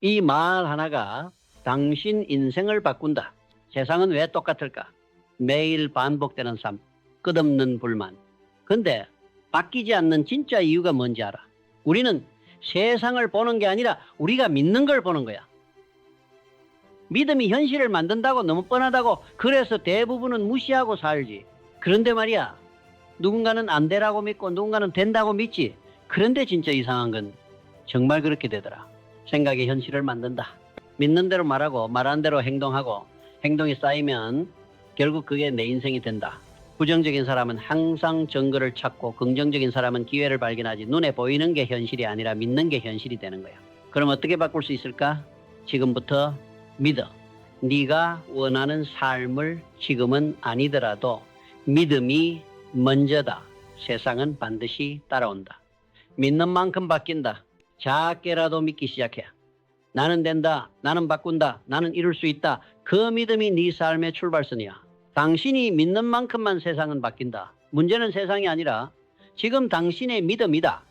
이 말 하나가 당신 인생을 바꾼다. 세상은 왜 똑같을까? 매일 반복되는 삶, 끝없는 불만. 근데 바뀌지 않는 진짜 이유가 뭔지 알아? 우리는 세상을 보는 게 아니라 우리가 믿는 걸 보는 거야. 믿음이 현실을 만든다고 너무 뻔하다고 그래서 대부분은 무시하고 살지. 그런데 말이야. 누군가는 안 되라고 믿고 누군가는 된다고 믿지. 그런데 진짜 이상한 건 정말 그렇게 되더라. 생각이 현실을 만든다. 믿는 대로 말하고 말한 대로 행동하고 행동이 쌓이면 결국 그게 내 인생이 된다. 부정적인 사람은 항상 정거를 찾고 긍정적인 사람은 기회를 발견하지 눈에 보이는 게 현실이 아니라 믿는 게 현실이 되는 거야. 그럼 어떻게 바꿀 수 있을까? 지금부터 믿어. 네가 원하는 삶을 지금은 아니더라도 믿음이 먼저다. 세상은 반드시 따라온다. 믿는 만큼 바뀐다. 작게라도 믿기 시작해. 나는 된다. 나는 바꾼다. 나는 이룰 수 있다. 그 믿음이 네 삶의 출발선이야. 당신이 믿는 만큼만 세상은 바뀐다. 문제는 세상이 아니라 지금 당신의 믿음이다.